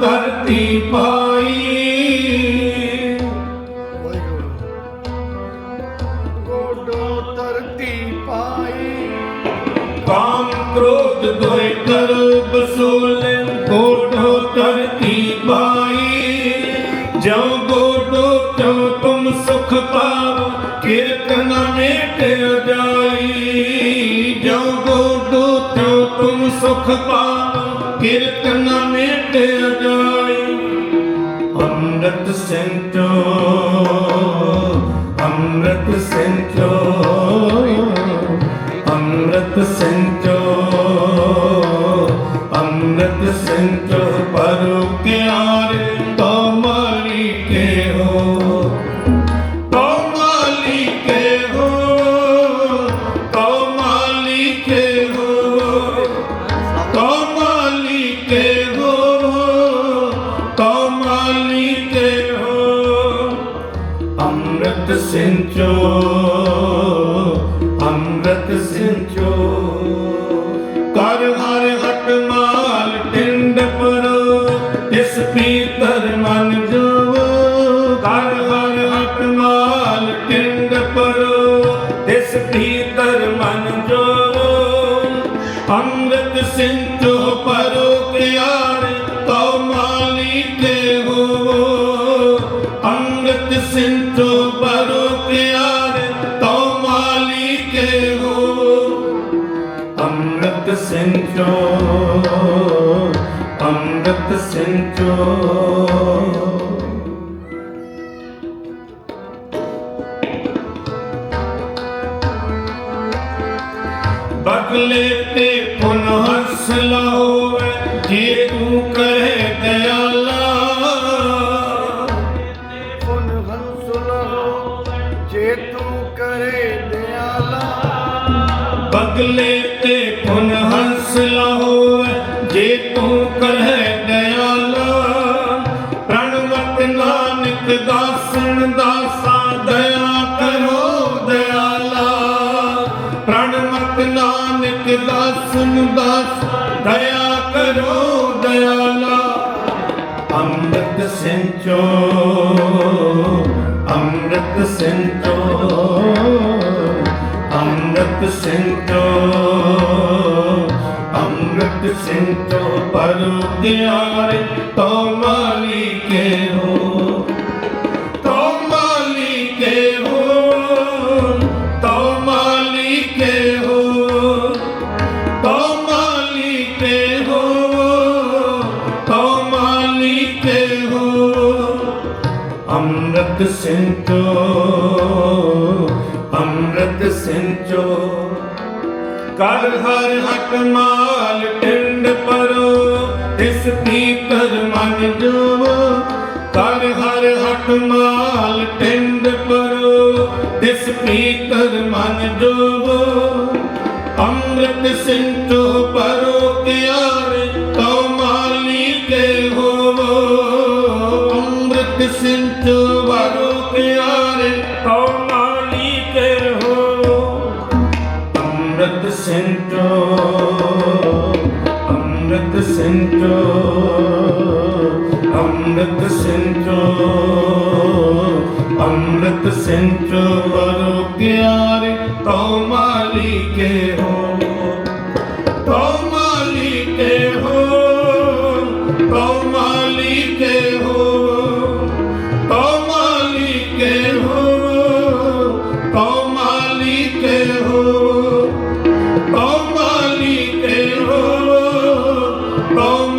ਧਰਤੀ ਪਾਈ। ਗੋਡੋ ਧਰਤੀ ਪਾਈ। ਕਾਮ ਕ੍ਰੋਧ ਦੋਇ ਕਰ ਬਸੂਲੇ ਗੋਡੋ ਧਰਤੀ ਪਾਈ। ਜੋ ਗੋਡੋ ਤਉ ਤੁਮ ਸੁਖ ਪਾਵ ਕੀਰਤਨ ਮੇਟ ਜਾਈ ਜੋ ਗੋਡੋ ਤਉ ਤੁਮ ਸੁਖ ਪਾਵ ਕੀਰਤਨ ਮੇਟ ਜਾਈ ਅੰਮ੍ਰਿਤ ਸੰਤੋ ਅੰਮ੍ਰਿਤ ਸੰਤੋ ਅੰਮ੍ਰਿਤ ਸੰਤੋ ਅੰਮ੍ਰਿਤ ਸੰਤੋ ਅੰਮ੍ਰਿਤ ਸਿੰਚੋ ਅੰਮ੍ਰਿਤ ਸਿੰਚੋ। ਕਰ ਹਰ ਹਟ ਮਾਲ ਟਿੰਡ ਪਰੋ, ਤਿਸ ਪੀਤਰ ਮਨ ਜੋ ਕਰ ਹਰ ਹਟ ਮਾਲ ਟਿੰਡ ਪਰੋ, ਤਿਸ ਪੀਤਰ ਮਨ ਜੋ ਅੰਮ੍ਰਿਤ ਸਿੰਚੋ ਅੰਮ੍ਰਿਤ ਸਿੰਚੋ ਅੰਮ੍ਰਿਤ ਸਿੰਚੋ ਬਗਲੇ ਤੇ ਪੁਨ ਸਲਾਹ ਲਾਵੇ ਜੇ ਤੂੰ ਕਰੇ ਬਗਲੇ ਤੇ ਪੁਨ ਹੰਸ ਲਾਵੇ ਜੇ ਤੂੰ ਕਰੇ ਦਇਆਲਾ ਪ੍ਰਣਵਤ ਨਾਨਕ ਦਾਸਨ ਦਾਸਾ, ਦਇਆ ਕਰੋ ਦਇਆਲਾ ਪ੍ਰਣਵਤ ਨਾਨਕ ਦਾਸਨ ਦਾਸ, ਦਇਆ ਕਰੋ ਦਇਆਲਾ ਅੰਮ੍ਰਿਤ ਸਿੰਚੋ ਅੰਮ੍ਰਿਤ ਸਿੰਚੋ। ਅੰਮ੍ਰਿਤ ਸਿੰਚੋ ਅੰਮ੍ਰਿਤ ਸਿੰਘ ਪਰੁ ਗਿਆਰੇ ਤੋ ਮਾਲੀ ਕੇ ਹੋ, ਤੋ ਮਾਲੀ ਕੇ ਹੋ, ਤੋ ਮਾਲੀ ਕੇ ਹੋ, ਤੋ ਮਾਲੀ ਕੇ ਹੋ, ਤੋ ਮਾਲੀ ਹੋ। ਅੰਮ੍ਰਿਤ ਸਿੰਚੋ ਅੰਮ੍ਰਿਤ ਸਿੰਚੋ। ਕਰ ਹਰ ਹਟ ਮਾਲ ਟਿੰਡ ਪਰੋ ਤਿਸ ਪੀਤਰ ਮਨ ਜੋ ਕਰ ਹਰ ਹਟ ਮਾਲ ਟਿੰਡ ਪਰੋ ਤਿਸ ਪੀਤਰ ਮਨ ਜੋ ਅੰਮ੍ਰਿਤ ਸਿੰਚੋ ਪਰੋ ਕਿਆਰੇ ਤਉ ਮਾਲੀ ਕੇ ਹੋਵੋ। ਅੰਮ੍ਰਿਤ ਸਿੰਚੋ ਅੰਮ੍ਰਿਤ ਸਿੰਚੋ ਅੰਮ੍ਰਿਤ ਸਿੰਚੋ ਅੰਮ੍ਰਿਤ ਸਿੰਚੋ ਅੰਮ੍ਰਿਤ ਸਿੰਚੋ Boom.